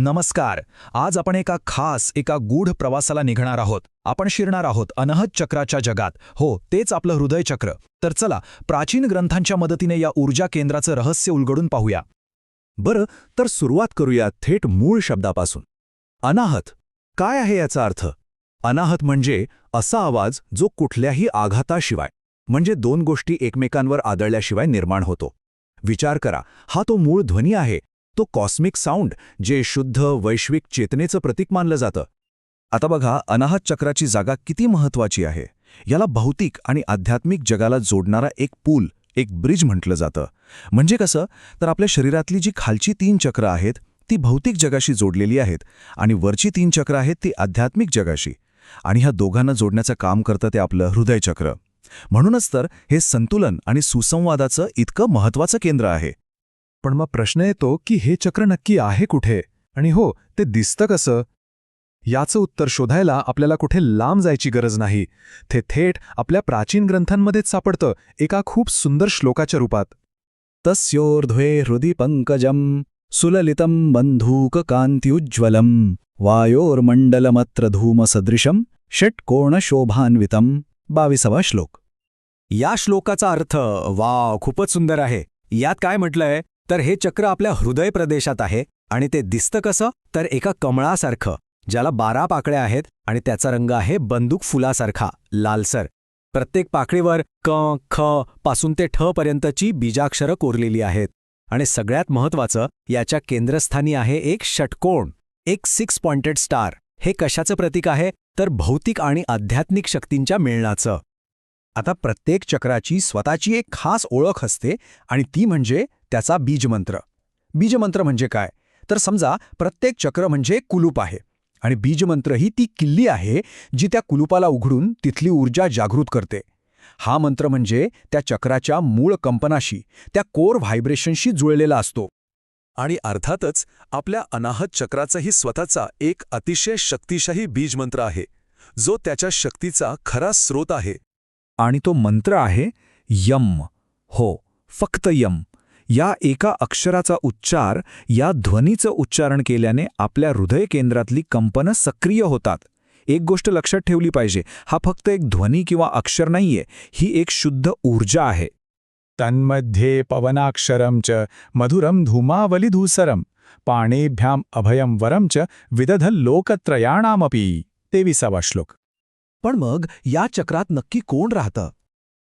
नमस्कार. आज आपण एका खास एका गूढ प्रवासाला निघणार आहोत. आपण शिरणार आहोत अनहत चक्राच्या जगात. हो तेच आपलं हृदय चक्र तर चला प्राचीन ग्रंथांच्या मदतीने या ऊर्जा केंद्राचं रहस्य उलगडून पाहूया. बरं तर सुरुवात करूया थेट मूळ शब्दापासून. अनाहत. काय आहे याचा अर्थ? अनाहत म्हणजे असा आवाज जो कुठल्याही आघाताशिवाय म्हणजे दोन गोष्टी एकमेकांवर आदळल्याशिवाय निर्माण होतो. विचार करा हा तो मूळ ध्वनी आहे तो कॉस्मिक साऊंड जे शुद्ध वैश्विक चेतनेचं प्रतीक मानलं जातं. आता बघा अनाहत चक्राची जागा किती महत्वाची आहे. याला भौतिक आणि आध्यात्मिक जगाला जोडणारा एक पूल एक ब्रिज म्हटलं जातं. म्हणजे कसं? तर आपल्या शरीरातली जी खालची तीन चक्र आहेत ती भौतिक जगाशी जोडलेली आहेत आणि वरची तीन चक्र आहेत ती आध्यात्मिक जगाशी. आणि ह्या दोघांना जोडण्याचं काम करतं ते आपलं हृदयचक्र म्हणूनच तर हे संतुलन आणि सुसंवादाचं इतकं महत्वाचं केंद्र आहे. पण मग प्रश्न येतो की हे चक्र नक्की आहे कुठे? आणि हो ते दिसतं कसं? याचं उत्तर शोधायला आपल्याला कुठे लांब जायची गरज नाही. ते थेट आपल्या प्राचीन ग्रंथांमध्येच सापडतं एका खूप सुंदर श्लोकाच्या रूपात. तस्योर्ध्वे हृदि पंकजम सुललितं बन्धूककान्त्युज्ज्वलम् वायोर्मण्डलमत्र धूमसदृशं षट्कोणशोभान्वितं बाविसवा श्लोक. या श्लोकाचा अर्थ वा खूपच सुंदर आहे. यात काय म्हटलंय? तर हे चक्र आपल्या हृदय प्रदेशात आहे आणि ते दिसतं कसं? तर एका कमळासारखं ज्याला बारा पाकळ्या आहेत आणि त्याचा रंग आहे बंदूक फुलासारखा लालसर. प्रत्येक पाकळीवर क ख पासून ते ठ पर्यंतची बीजाक्षरं कोरलेली आहेत. आणि सगळ्यात महत्वाचं याच्या केंद्रस्थानी आहे एक षटकोण एक सिक्स पॉइंटेड स्टार हे कशाचं प्रतीक आहे? तर भौतिक आणि आध्यात्मिक शक्तींच्या मेळणाचं आता प्रत्येक चक्राची स्वतःची एक खास ओळख असते आणि ती म्हणजे त्याचा बीजमंत्र. बीजमंत्र म्हणजे काय? तर समजा प्रत्येक चक्र म्हणजे कुलूप आहे. आणि बीजमंत्र ही ती किल्ली आहे जी त्या कुलूपाला उघडून तिथली ऊर्जा जागृत करते. हा मंत्र म्हणजे त्या चक्राच्या मूळ कंपनाशी त्या कोर व्हायब्रेशनशी जुळलेला असतो. आणि अर्थातच आपल्या अनाहत चक्राचाही स्वतःचा एक अतिशय शक्तिशाही बीजमंत्र आहे जो त्याच्या शक्तीचा खरा स्रोत आहे. आणि तो मंत्र आहे यम. हो फक्त यम. या एका अक्षराचा उच्चार या ध्वनीचं उच्चारण केल्याने आपल्या हृदय केंद्रातली कंपनं सक्रिय होतात. एक गोष्ट लक्षात ठेवली पाहिजे हा फक्त एक ध्वनी किंवा अक्षर नाहीये ही एक शुद्ध ऊर्जा आहे. तन्मध्ये पवनाक्षरं च मधुरं धूमावलिधूसरं पाणेभ्याम् अभयं वरं च विदधल्लोकत्रयाणामपि. तेविसावा श्लोक. पण मग या चक्रात नक्की कोण राहतं?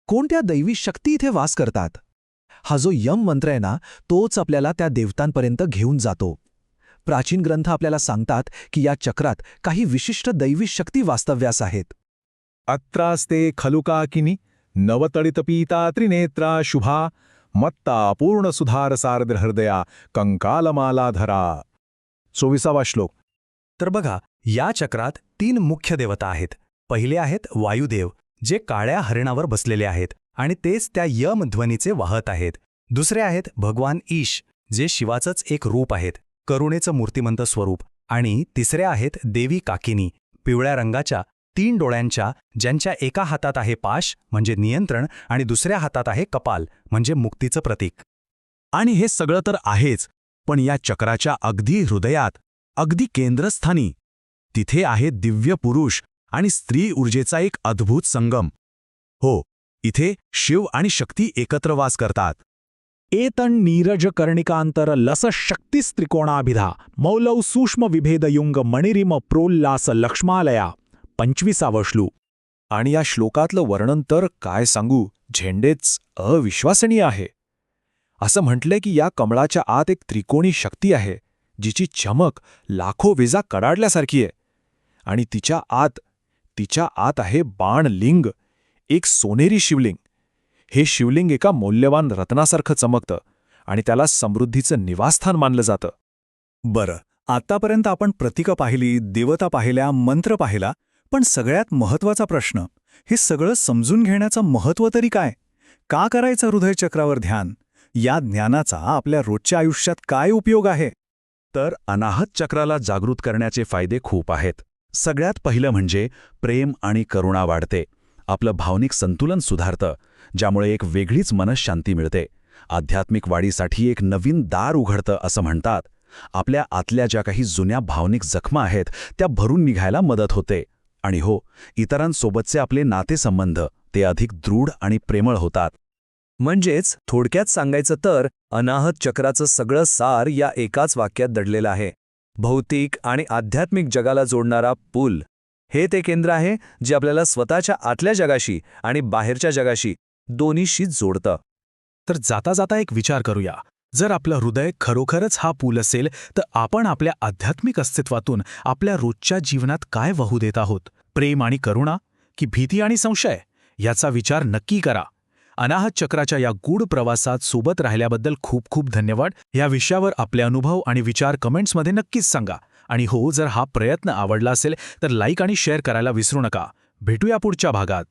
कोणत्या दैवी शक्ती इथे वास करतात? हा जो यम मंत्र आहे ना तोच आपल्याला त्या देवतांपर्यंत घेऊन जातो. प्राचीन ग्रंथ आपल्याला सांगतात की या चक्रात काही विशिष्ट दैवी शक्ती वास्तव्यास आहेत. अत्रास्ते खलुकाकिनी नवतळितपीता त्रिनेत्रा शुभा मत्ता पूर्णसुधार सार्द्रहृदया कंकालमालाधरा। चोवीसावा श्लोक. तर बघा या चक्रात तीन मुख्य देवता आहेत. पहिले आहेत वायुदेव जे काळ्या हरिणावर बसलेले आहेत. आणि तेच त्या यम ध्वनीचे वाहत आहेत. दुसरे आहेत भगवान ईश जे शिवाचंच एक रूप आहेत करुणेचं मूर्तिमंत स्वरूप. आणि तिसरे आहेत देवी काकिनी पिवळ्या रंगाच्या तीन डोळ्यांच्या ज्यांच्या एका हातात आहे पाश म्हणजे नियंत्रण आणि दुसऱ्या हातात आहे कपाल म्हणजे मुक्तीचं प्रतीक. आणि हे सगळं तर आहेच पण या चक्राच्या अगदी हृदयात अगदी केंद्रस्थानी तिथे आहे दिव्य पुरुष आणि स्त्री ऊर्जेचा एक अद्भुत संगम. हो इथे शिव आणि शक्ती एकत्र वास करतात. एतन नीरज कर्णिकांतर लस शक्तिस्त्रिकोणाभिधा मौलौ सूक्ष्म विभेदयुंग मणिरिम प्रोल्लास लक्ष्मालया पंचवीसावं श्लू आणि या श्लोकातलं वर्णन तर काय सांगू झेंडेच अविश्वसनीय आहे. असं म्हटलंय की या कमळाच्या आत एक त्रिकोणी शक्ती आहे जिची चमक लाखो विजा कडाडल्यासारखी आहे. आणि तिच्या आत तिच्या आत आहे बाण लिंग एक सोनेरी शिवलिंग. हे शिवलिंग एका मौल्यवान रत्नासारखं चमकतं आणि त्याला समृद्धीचं निवासस्थान मानलं जातं. बरं आतापर्यंत आपण प्रतीकं पाहिली देवता पाहिल्या मंत्र पाहिला पण सगळ्यात महत्त्वाचा प्रश्न हे सगळं समजून घेण्याचं महत्त्व तरी काय? का करायचं हृदयचक्रावर ध्यान? या ज्ञानाचा आपल्या रोजच्या आयुष्यात काय उपयोग आहे? तर अनाहत चक्राला जागृत करण्याचे फायदे खूप आहेत. सगळ्यात पहिलं म्हणजे प्रेम आणि करुणा वाढते. आपलं भावनिक संतुलन सुधारतं ज्यामुळे एक वेगळीच मनशांती मिळते. आध्यात्मिक वाढीसाठी एक नवीन दार उघडतं असं म्हणतात. आपल्या आतल्या ज्या काही जुन्या भावनिक जखमा आहेत त्या भरून निघायला मदत होते. आणि हो इतरांसोबतचे आपले नातेसंबंध ते अधिक दृढ आणि प्रेमळ होतात. म्हणजेच थोडक्यात सांगायचं तर अनाहत चक्राचं सगळं सार या एकाच वाक्यात दडलेलं आहे. भौतिक आणि आध्यात्मिक जगाला जोडणारा पूल हे ते केंद्र आहे जे आपल्याला स्वतःच्या आतल्या जगाशी आणि बाहेरच्या जगाशी दोन्हीशी जोडतं. तर जाता जाता एक विचार करूया. जर आपलं हृदय खरोखरच हा पूल असेल तर आपण आपल्या आध्यात्मिक अस्तित्वातून आपल्या रोजच्या जीवनात काय वाहू देत आहोत? प्रेम आणि करुणा? की भीती आणि संशय? याचा विचार नक्की करा. अनाहत चक्राच्या या गूढ प्रवासात सोबत राहिल्याबद्दल खूप खूप धन्यवाद. या विषयावर आपले अनुभव आणि विचार कमेंट्समध्ये नक्कीच सांगा. आणि हो जर हा प्रयत्न आवडला असेल तर लाईक आणि शेअर करायला विसरू नका. भेटूया पुढच्या भागात.